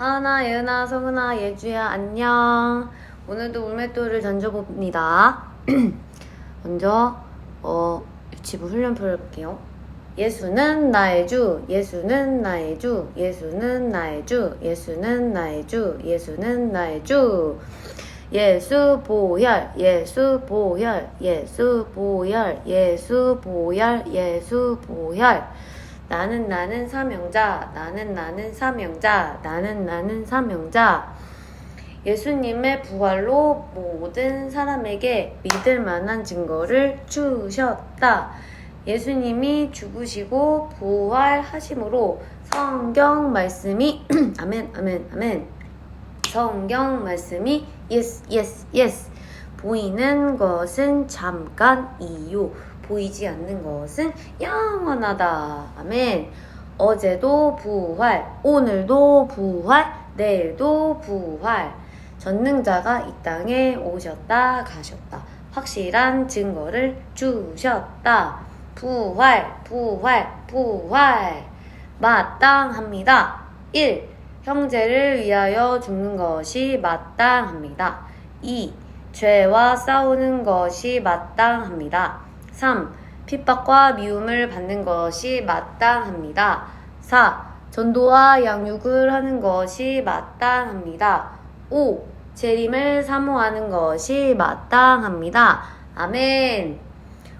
하은아, 예은아, 성은아, 예주야, 안녕. 오늘도 울맷돌을 던져봅니다. 먼저, 어, 유치부 훈련표를 볼게요. 예수는 나의 주, 예수는 나의 주, 예수는 나의 주, 예수는 나의 주, 예수는 나의 주. 예수 보혈, 예수 보혈, 예수 보혈, 예수 보혈, 예수 보혈. 나는 나는 사명자, 나는 나는 사명자, 나는 나는 사명자. 예수님의 부활로 모든 사람에게 믿을 만한 증거를 주셨다. 예수님이 죽으시고 부활하심으로 성경 말씀이 아멘 아멘 아멘 성경 말씀이 yes yes yes 보이는 것은 잠깐이요 보이지 않는 것은 영원하다 아멘 어제도 부활 오늘도 부활 내일도 부활 전능자가 이 땅에 오셨다 가셨다 확실한 증거를 주셨다 부활 부활 부활 마땅합니다 1. 형제를 위하여 죽는 것이 마땅합니다. 2. 죄와 싸우는 것이 마땅합니다. 3. 핍박과 미움을 받는 것이 마땅합니다. 4. 전도와 양육을 하는 것이 마땅합니다. 5. 재림을 사모하는 것이 마땅합니다. 아멘.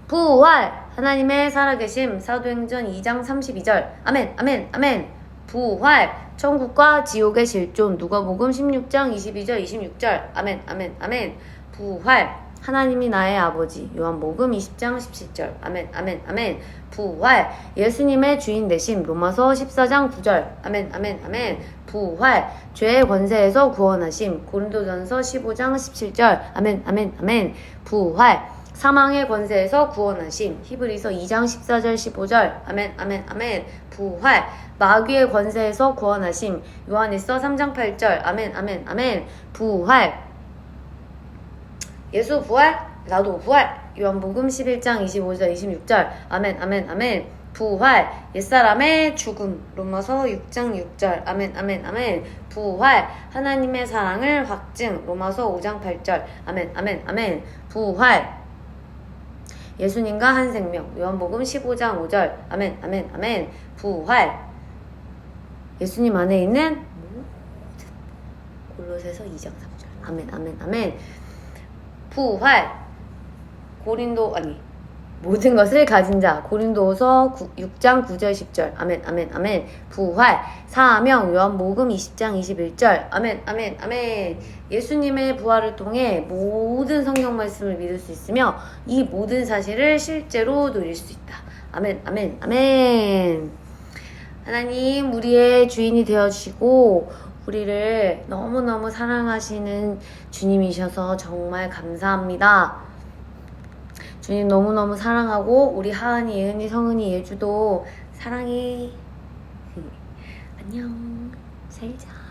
부활! 하나님의 살아계심 사도행전 2장 32절. 아멘, 아멘, 아멘. 부활! 천국과 지옥의 실존 누가복음 16장 22절 26절. 아멘, 아멘, 아멘. 부활! 하나님이 나의 아버지 요한복음 20장 17절. 아멘, 아멘, 아멘. 부활! 예수님의 주인 되심 로마서 14장 9절. 아멘, 아멘, 아멘. 부활! 죄의 권세에서 구원하심 고린도전서 15장 17절. 아멘, 아멘, 아멘. 부활! 사망의 권세에서 구원하심 히브리서 2장 14절 15절 아멘 아멘 아멘 부활 마귀의 권세에서 구원하심 요한일서 3장 8절 아멘 아멘 아멘 부활 예수 부활 나도 부활. 요한복음 11장 25절 26절. 아멘 아멘 아멘. 부활. 옛사람의 죽음. 로마서 6장 6절. 아멘 아멘 아멘. 부활. 하나님의 사랑을 확증. 로마서 5장 8절. 아멘 아멘 아멘. 부활. 예수님과 한 생명. 요한복음 15장 5절. 아멘 아멘 아멘. 부활. 예수님 안에 있는 골로새서 2장 3절. 아멘 아멘 아멘 부활. 고린도 아니 모든 것을 가진 자. 고린도서 6장 9절 10절. 아멘 아멘 아멘. 부활. 사명 요한복음 20장 21절. 아멘 아멘 아멘. 예수님의 부활을 통해 모든 성경 말씀을 믿을 수 있으며 이 모든 사실을 실제로 누릴 수 있다. 아멘 아멘 아멘. 하나님 우리의 주인이 되어 주시고 우리를 너무너무 사랑하시는 주님이셔서 정말 감사합니다. 주님 너무너무 사랑하고 우리 하은이, 예은이, 성은이, 예주도 사랑해. 안녕. 잘 자.